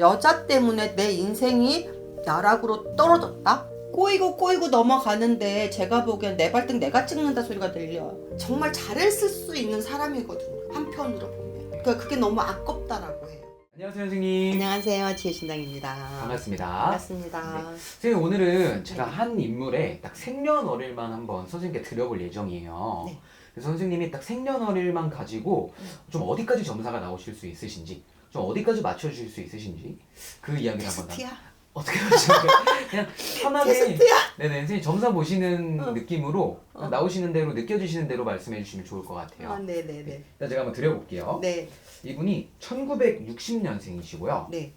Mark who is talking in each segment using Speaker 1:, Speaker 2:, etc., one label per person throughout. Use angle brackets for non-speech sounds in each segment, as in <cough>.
Speaker 1: 여자 때문에 내 인생이 나락으로 떨어졌다? 꼬이고 꼬이고 넘어가는데 제가 보기엔 내 발등 내가 찍는다 소리가 들려. 정말 잘했을 수 있는 사람이거든요. 한편으로 보면. 그러니까 그게 너무 아깝다라고 해요.
Speaker 2: 안녕하세요 선생님
Speaker 1: 안녕하세요. 지혜신당입니다.
Speaker 2: 반갑습니다
Speaker 1: 반갑습니다.
Speaker 2: 선생님 오늘은 제가
Speaker 1: 네.
Speaker 2: 한 인물의 딱 생년월일만 한번 선생님께 드려볼 예정이에요
Speaker 1: 네.
Speaker 2: 그래서 선생님이 딱 생년월일만 가지고
Speaker 1: 음.
Speaker 2: 좀 어디까지 점사가 나오실 수 있으신지 좀 어디까지 맞춰주실 수 있으신지 그 이야기를 한번 나-
Speaker 1: 테스트야.
Speaker 2: 어떻게 하죠? <laughs> 그냥 편하게
Speaker 1: 테스트야.
Speaker 2: 네네 선생님 점사 보시는
Speaker 1: 어.
Speaker 2: 느낌으로
Speaker 1: 어.
Speaker 2: 나오시는 대로 느껴지시는 대로 말씀해 주시면 좋을 것 같아요
Speaker 1: 아, 네네네.
Speaker 2: 일단 제가 한번 드려볼게요
Speaker 1: 네.
Speaker 2: 이분이 1960년생이시고요
Speaker 1: 네.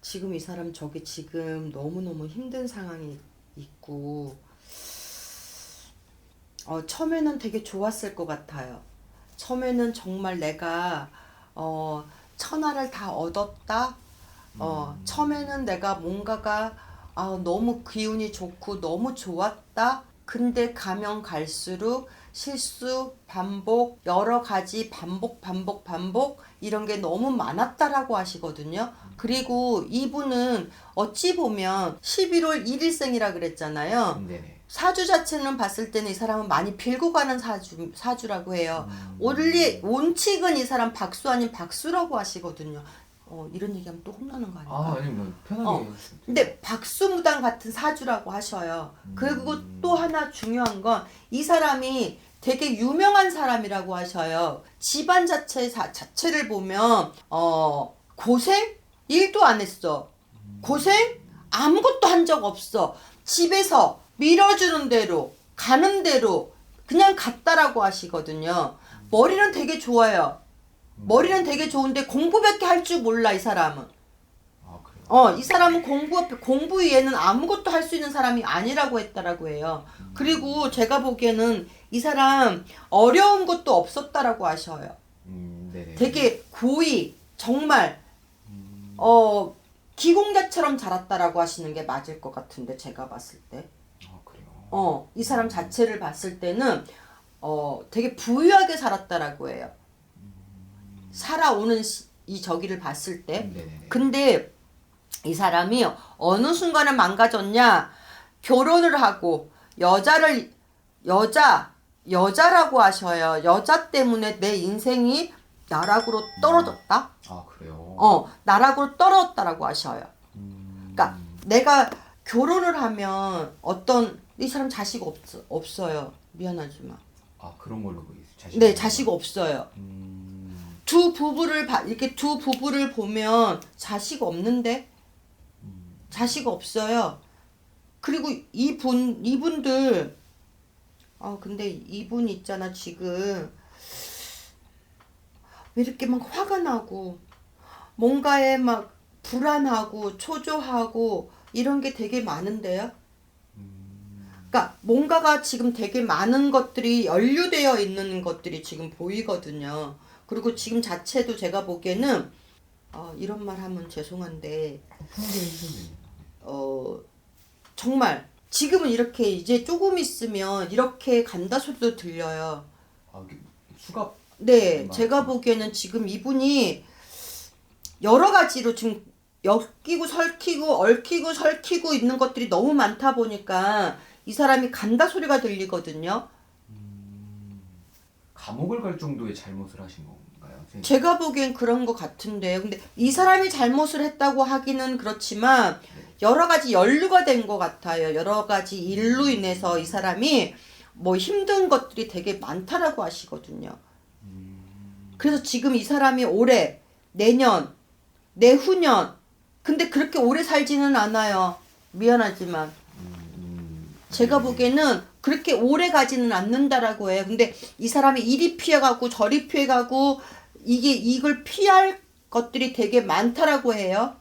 Speaker 1: 지금 이 사람 저게 지금 너무너무 힘든 상황이 있고 어, 처음에는 되게 좋았을 것 같아요. 처음에는 정말 내가 어, 천하를 다 얻었다. 어, 처음에는 내가 뭔가가 아, 너무 기운이 좋고 너무 좋았다. 근데 가면 갈수록 실수, 반복, 여러 가지 반복, 반복, 반복 이런 게 너무 많았다라고 하시거든요. 그리고 이분은 어찌 보면 11월 1일생이라 그랬잖아요.
Speaker 2: 네네
Speaker 1: 사주 자체는 봤을 때는 이 사람은 많이 빌고 가는 사주, 사주라고 해요.
Speaker 2: 음.
Speaker 1: 원리 원칙은 이 사람 박수 아닌 박수라고 하시거든요. 어, 이런 얘기하면 또 혼나는 거 아닌가?
Speaker 2: 아 아니 뭐 편하게
Speaker 1: 어, 근데 박수무당 같은 사주라고 하셔요. 그리고
Speaker 2: 음.
Speaker 1: 또 하나 중요한 건 이 사람이 되게 유명한 사람이라고 하셔요. 집안 자체 자, 자체를 보면 어 고생 일도 안 했어. 고생 아무것도 한 적 없어. 집에서 밀어주는 대로 가는 대로 그냥 갔다라고 하시거든요. 머리는 되게 좋아요. 머리는 되게 좋은데 공부밖에 할 줄 몰라 이 사람은.
Speaker 2: 아
Speaker 1: 어, 이 사람은 공부 공부 외에는 아무것도 할 수 있는 사람이 아니라고 했다라고 해요. 그리고 제가 보기에는 이 사람 어려운 것도 없었다라고 하셔요.
Speaker 2: 음 네네
Speaker 1: 되게 고이 정말
Speaker 2: 음,
Speaker 1: 어 기공자처럼 자랐다라고 하시는 게 맞을 것 같은데 제가 봤을 때. 어, 이 사람 자체를 봤을 때는 어, 되게 부유하게 살았다라고 해요. 살아오는 시- 이 저기를 봤을 때.
Speaker 2: 음, 네네네
Speaker 1: 근데 이 사람이 어느 순간에 망가졌냐? 결혼을 하고 여자를 여자 여자라고 하셔요. 여자 때문에 내 인생이 나락으로 떨어졌다.
Speaker 2: 아 그래요
Speaker 1: 어, 나락으로 떨어졌다라고 하셔요.
Speaker 2: 음,
Speaker 1: 그러니까 내가 결혼을 하면 어떤 이 사람 자식 없 없어요. 미안하지만.
Speaker 2: 아 그런 걸로 보이세요 자식
Speaker 1: 네, 자식 없어요.
Speaker 2: 음,
Speaker 1: 두 부부를 봐 이렇게 두 부부를 보면 자식 없는데
Speaker 2: 음,
Speaker 1: 자식 없어요. 그리고 이분 이분들 아 근데 이분 있잖아 지금 왜 이렇게 막 화가 나고 뭔가에 막 불안하고 초조하고 이런 게 되게 많은데요. 그러니까 뭔가가 지금 되게 많은 것들이 연루되어 있는 것들이 지금 보이거든요. 그리고 지금 자체도 제가 보기에는 어, 이런 말 하면 죄송한데 어 정말 지금은 이렇게 이제 조금 있으면 이렇게 간다 소리도 들려요.
Speaker 2: 아 수갑
Speaker 1: 네. 제가 보기에는 지금 이분이 여러 가지로 지금 엮이고 설키고 얽히고 설키고 있는 것들이 너무 많다 보니까 이 사람이 간다 소리가 들리거든요.
Speaker 2: 감옥을 갈 정도의 잘못을 하신 건가요? 선생님?
Speaker 1: 제가 보기엔 그런 것 같은데요. 근데 이 사람이 잘못을 했다고 하기는 그렇지만 여러 가지 연루가 된 것 같아요. 여러 가지 일로 인해서 이 사람이 뭐 힘든 것들이 되게 많다라고 하시거든요. 그래서 지금 이 사람이 올해, 내년, 내후년, 근데 그렇게 오래 살지는 않아요. 미안하지만.
Speaker 2: 음,
Speaker 1: 제가
Speaker 2: 네.
Speaker 1: 보기에는 그렇게 오래 가지는 않는다라고 해요. 근데 이 사람이 이리 피해가고 저리 피해가고 이게 이걸 피할 것들이 되게 많다라고 해요.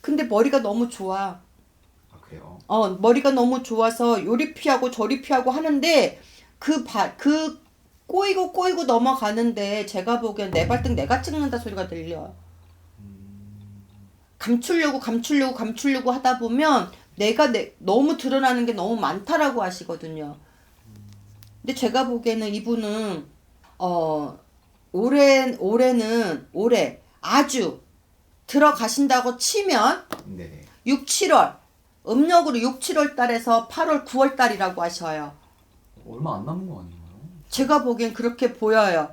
Speaker 1: 근데 머리가 너무 좋아.
Speaker 2: 아 그래요
Speaker 1: 어, 머리가 너무 좋아서 요리 피하고 저리 피하고 하는데 그 바, 그 꼬이고 꼬이고 넘어가는데 제가 보기엔 내 발등 내가 찍는다 소리가 들려. 감추려고 감추려고 감추려고 하다 보면 내가 내, 너무 드러나는 게 너무 많다라고 하시거든요. 근데 제가 보기에는 이분은 어 올해 올해는 올해 아주 들어가신다고 치면
Speaker 2: 네네.
Speaker 1: 6, 7월 음력으로 6, 7월 달에서 8월, 9월 달이라고 하셔요.
Speaker 2: 얼마 안 남은 거 아닌가요?
Speaker 1: 제가 보기엔 그렇게 보여요.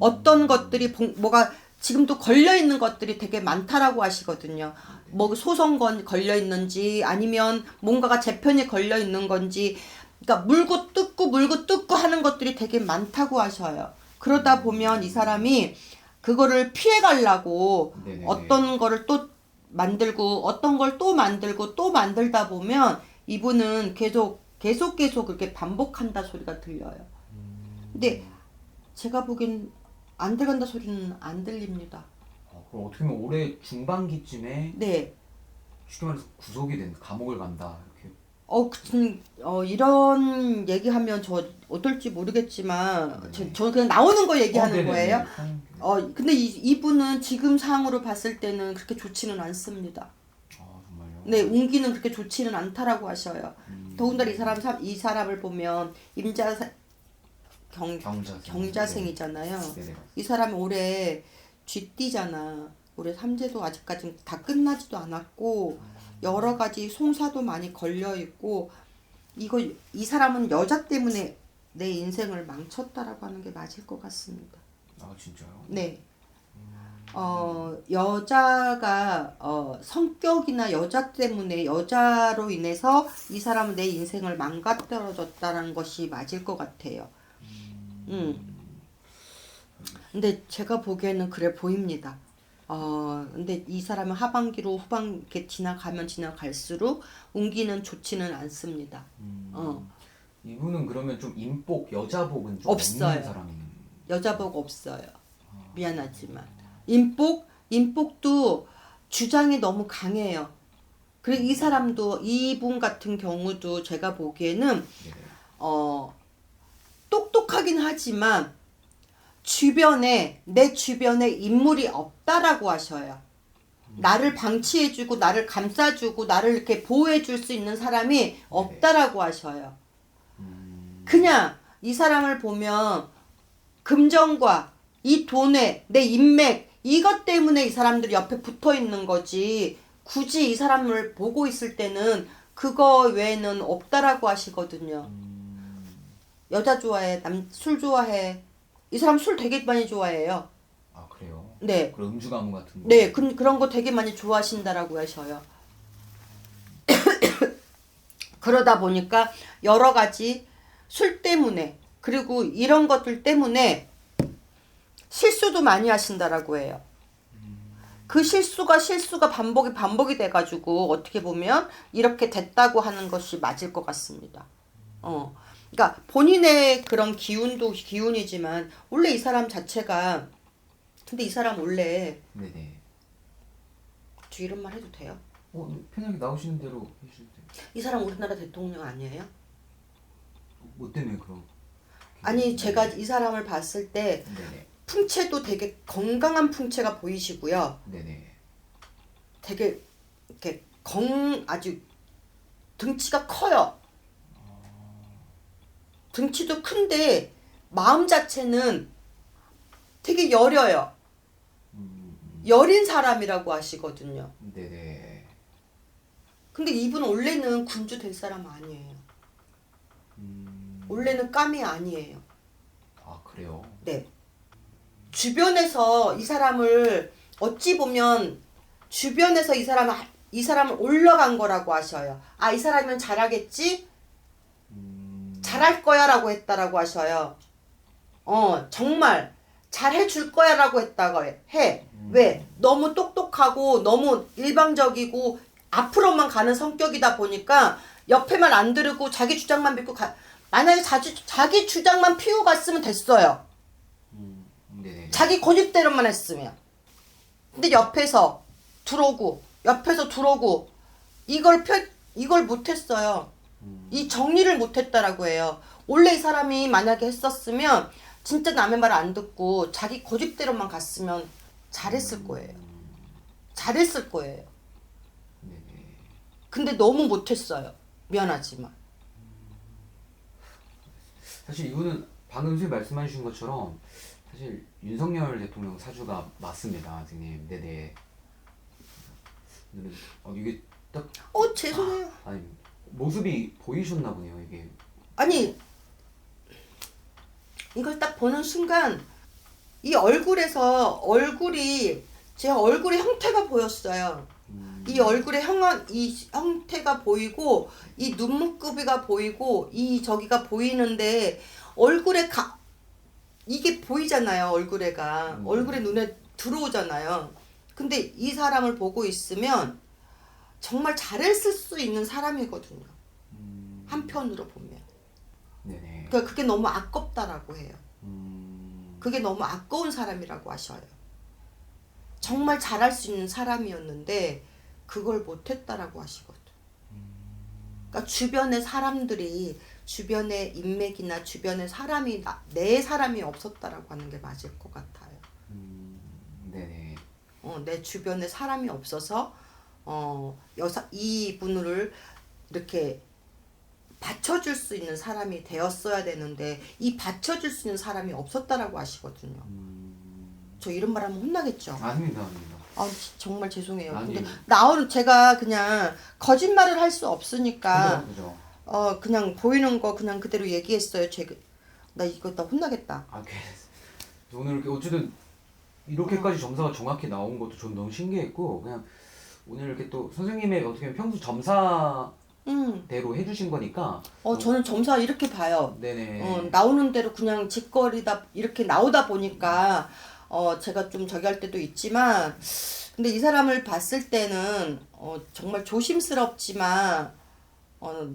Speaker 1: 어떤 것들이 봉- 뭐가 지금도 걸려 있는 것들이 되게 많다라고 하시거든요. 뭐 소송건 걸려 있는지 아니면 뭔가가 재편이 걸려 있는 건지 그러니까 물고 뜯고 물고 뜯고 하는 것들이 되게 많다고 하셔요. 그러다 보면 이 사람이 그거를 피해 가려고. 어떤 거를 또 만들고 어떤 걸 또 만들고 또 만들다 보면 이분은 계속 계속 계속 그렇게 반복한다 소리가 들려요. 근데 제가 보기엔 안 들어간다 소리는 안 들립니다.
Speaker 2: 어, 그럼 어떻게 보면 올해 중반기쯤에
Speaker 1: 네.
Speaker 2: 쉽게 말해서 구속이 된 감옥을 간다 이렇게.
Speaker 1: 어, 그, 어 이런 얘기하면 저 어떨지 모르겠지만 저, 저 그냥 나오는 거 얘기하는
Speaker 2: 네. 어.
Speaker 1: 거예요.
Speaker 2: 음,
Speaker 1: 어 근데 이, 이분은 지금 상황으로 봤을 때는 그렇게 좋지는 않습니다.
Speaker 2: 아 정말요.
Speaker 1: 네, 운기는 그렇게 좋지는 않다라고 하셔요.
Speaker 2: 음,
Speaker 1: 더군다나 이 사람 사- 이 사람을 보면 임자 경
Speaker 2: 경자생.
Speaker 1: 경자생이잖아요.
Speaker 2: 네네.
Speaker 1: 이 사람이 올해 쥐띠잖아. 올해 삼재도 아직까지 다 끝나지도 않았고 여러 가지 송사도 많이 걸려 있고 이거 이 사람은 여자 때문에 내 인생을 망쳤다라고 하는 게 맞을 것 같습니다.
Speaker 2: 아 진짜요?
Speaker 1: 네. 어, 여자가 어, 성격이나 여자 때문에 여자로 인해서 이 사람은 내 인생을 망가뜨려졌다는 것이 맞을 것 같아요. 음. 근데 제가 보기에는 그래 보입니다. 어, 근데 이 사람은 하반기로 후반 이렇게 지나가면 지나갈수록 운기는 좋지는 않습니다.
Speaker 2: 음,
Speaker 1: 어.
Speaker 2: 이분은 그러면 좀 인복 여자복은 좀
Speaker 1: 없어요.
Speaker 2: 없는 사람인.
Speaker 1: 여자복 없어요. 미안하지만 인복 인복도 주장이 너무 강해요. 그리고 이 사람도 이분 같은 경우도 제가 보기에는
Speaker 2: 네네.
Speaker 1: 어 똑똑하긴 하지만 주변에 내 주변에 인물이 없다라고 하셔요. 나를 방치해주고 나를 감싸주고 나를 이렇게 보호해줄 수 있는 사람이 없다라고 하셔요.
Speaker 2: 음,
Speaker 1: 그냥 이 사람을 보면 금전과 이 돈에 내 인맥 이것 때문에 이 사람들이 옆에 붙어 있는 거지 굳이 이 사람을 보고 있을 때는 그거 외에는 없다라고 하시거든요.
Speaker 2: 음,
Speaker 1: 여자 좋아해, 남 술 좋아해. 이 사람 술 되게 많이 좋아해요.
Speaker 2: 아 그래요?
Speaker 1: 네.
Speaker 2: 그런 음주 가무 같은 거.
Speaker 1: 네, 그, 그런 거 되게 많이 좋아하신다라고 하셔요. <coughs> 그러다 보니까 여러 가지 술 때문에 그리고 이런 것들 때문에 실수도 많이 하신다라고 해요. 그 실수가 실수가 반복이 반복이 돼가지고 어떻게 보면 이렇게 됐다고 하는 것이 맞을 것 같습니다. 어, 그러니까 본인의 그런 기운도 기운이지만 원래 이 사람 자체가 근데 이 사람 원래
Speaker 2: 네네.
Speaker 1: 저 이런 말 해도 돼요?
Speaker 2: 어 네, 편하게 나오시는 대로 해주셔도 돼요.
Speaker 1: 이 사람 우리나라 대통령 아니에요?
Speaker 2: 뭐 때문에 그럼?
Speaker 1: 아니 제가 이 사람을 봤을 때
Speaker 2: 네네.
Speaker 1: 풍채도 되게 건강한 풍채가 보이시고요.
Speaker 2: 네네.
Speaker 1: 되게 이렇게 건 아주 등치가 커요. 등치도 큰데 마음 자체는 되게 여려요.
Speaker 2: 음,
Speaker 1: 여린 사람이라고 하시거든요.
Speaker 2: 네네.
Speaker 1: 근데 이분 원래는 군주 될 사람 아니에요.
Speaker 2: 음,
Speaker 1: 원래는 까미 아니에요.
Speaker 2: 아 그래요?
Speaker 1: 네. 주변에서 이 사람을 어찌 보면 주변에서 이 사람 이 사람을 올라간 거라고 하셔요. 아, 이 사람이면 잘하겠지?
Speaker 2: 음,
Speaker 1: 잘할 거야 라고 했다라고 하셔요. 어, 정말 잘해 줄 거야 라고 했다고 해. 왜? 너무 똑똑하고 너무 일방적이고 앞으로만 가는 성격이다 보니까 옆에만 안 들으고 자기 주장만 믿고 가. 만약에 자기 자기 주장만 피우고 갔으면 됐어요.
Speaker 2: 음, 네네.
Speaker 1: 자기 고집대로만 했으면. 근데 옆에서 들어오고 옆에서 들어오고 이걸 펴 이걸 못했어요. 이 정리를 못했다라고 해요. 원래 이 사람이 만약에 했었으면 진짜 남의 말 안 듣고 자기 고집대로만 갔으면 잘했을 거예요. 잘했을 거예요.
Speaker 2: 네네.
Speaker 1: 근데 너무 못했어요. 미안하지만.
Speaker 2: 사실 이분은 방금 선생님 말씀해 주신 것처럼 사실 윤석열 대통령 사주가 맞습니다, 선생님. 네네. 어, 이게 딱
Speaker 1: 어 죄송해요.
Speaker 2: 아니 모습이 보이셨나 보네요, 이게.
Speaker 1: 아니 이걸 딱 보는 순간 이 얼굴에서 얼굴이 제 얼굴의 형태가 보였어요.
Speaker 2: 음,
Speaker 1: 이 얼굴의 형이 형태가 보이고 이 눈목구비가 보이고 이 저기가 보이는데 얼굴에 가 이게 보이잖아요 얼굴에가
Speaker 2: 음.
Speaker 1: 얼굴에 눈에 들어오잖아요 근데 이 사람을 보고 있으면 정말 잘했을 수 있는 사람이거든요
Speaker 2: 음,
Speaker 1: 한편으로 보면
Speaker 2: 네네.
Speaker 1: 그러니까 그게 너무 아깝다라고 해요
Speaker 2: 음,
Speaker 1: 그게 너무 아까운 사람이라고 하셔요. 정말 잘할 수 있는 사람이었는데 그걸 못했다라고 하시거든. 그러니까 주변의 사람들이 주변의 인맥이나 주변의 사람이 나, 내 사람이 없었다라고 하는 게 맞을 것 같아요.
Speaker 2: 음, 네네.
Speaker 1: 어, 내 주변에 사람이 없어서 어, 여사 이 분을 이렇게 받쳐줄 수 있는 사람이 되었어야 되는데 이 받쳐줄 수 있는 사람이 없었다라고 하시거든요.
Speaker 2: 음,
Speaker 1: 저 이런 말 하면 혼나겠죠.
Speaker 2: 아닙니다, 아닙니다.
Speaker 1: 아 정말 죄송해요.
Speaker 2: 아니.
Speaker 1: 근데 나오는 제가 그냥 거짓말을 할 수 없으니까
Speaker 2: 그죠, 그죠.
Speaker 1: 어 그냥 보이는 거 그냥 그대로 얘기했어요. 제가 나 이거 나 혼나겠다.
Speaker 2: 아, 그 오늘 이렇게 어쨌든 이렇게까지 점사가 정확히 나온 것도 전 너무 신기했고 그냥 오늘 이렇게 또 선생님의 어떻게 보면 평소 점사대로
Speaker 1: 음.
Speaker 2: 해주신 거니까
Speaker 1: 어 저는 점사 이렇게 봐요.
Speaker 2: 네네.
Speaker 1: 어 나오는 대로 그냥 직거리다 이렇게 나오다 보니까 어 제가 좀 저기 할 때도 있지만 근데 이 사람을 봤을 때는 어 정말 조심스럽지만 어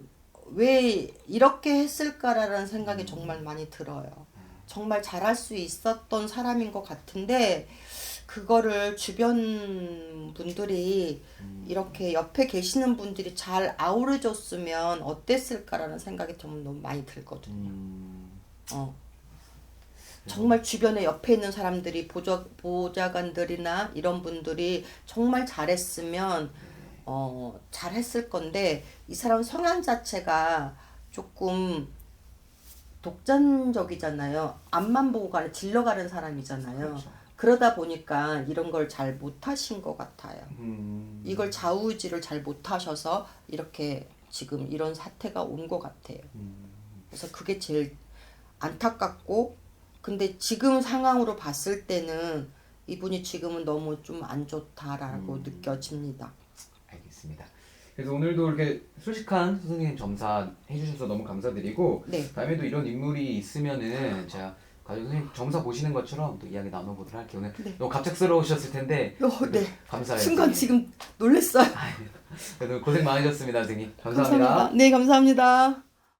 Speaker 1: 왜 이렇게 했을까라는 생각이 정말 많이 들어요. 정말 잘할 수 있었던 사람인 것 같은데 그거를 주변 분들이 이렇게 옆에 계시는 분들이 잘 아우르줬으면 어땠을까라는 생각이 좀 너무 많이 들거든요.
Speaker 2: 음,
Speaker 1: 어. 정말 주변에 옆에 있는 사람들이 보좌, 보좌관들이나 이런 분들이 정말 잘했으면 어, 잘했을 건데 이 사람 성향 자체가 조금 독단적이잖아요. 앞만 보고 가는 질러 가는 사람이잖아요.
Speaker 2: 그렇죠.
Speaker 1: 그러다 보니까 이런 걸 잘 못하신 것 같아요.
Speaker 2: 음,
Speaker 1: 이걸 좌우지를 잘 못하셔서 이렇게 지금 이런 사태가 온 것 같아요.
Speaker 2: 음,
Speaker 1: 그래서 그게 제일 안타깝고 근데 지금 상황으로 봤을 때는 이분이 지금은 너무 좀 안 좋다라고
Speaker 2: 음.
Speaker 1: 느껴집니다.
Speaker 2: 알겠습니다. 그래서 오늘도 이렇게 솔직한 선생님 점사 해주셔서 너무 감사드리고
Speaker 1: 네.
Speaker 2: 다음에도 이런 인물이 있으면은 제가 가족 선생님 점사 보시는 것처럼 또 이야기 나눠보도록 할게요. 오늘
Speaker 1: 네.
Speaker 2: 너무 갑작스러우셨을 텐데
Speaker 1: 어, 네.
Speaker 2: 감사해요.
Speaker 1: 순간 지금 놀랬어요.
Speaker 2: 그래도 고생 많으셨습니다, 선생님. 감사합니다.
Speaker 1: 감사합니다. 네, 감사합니다.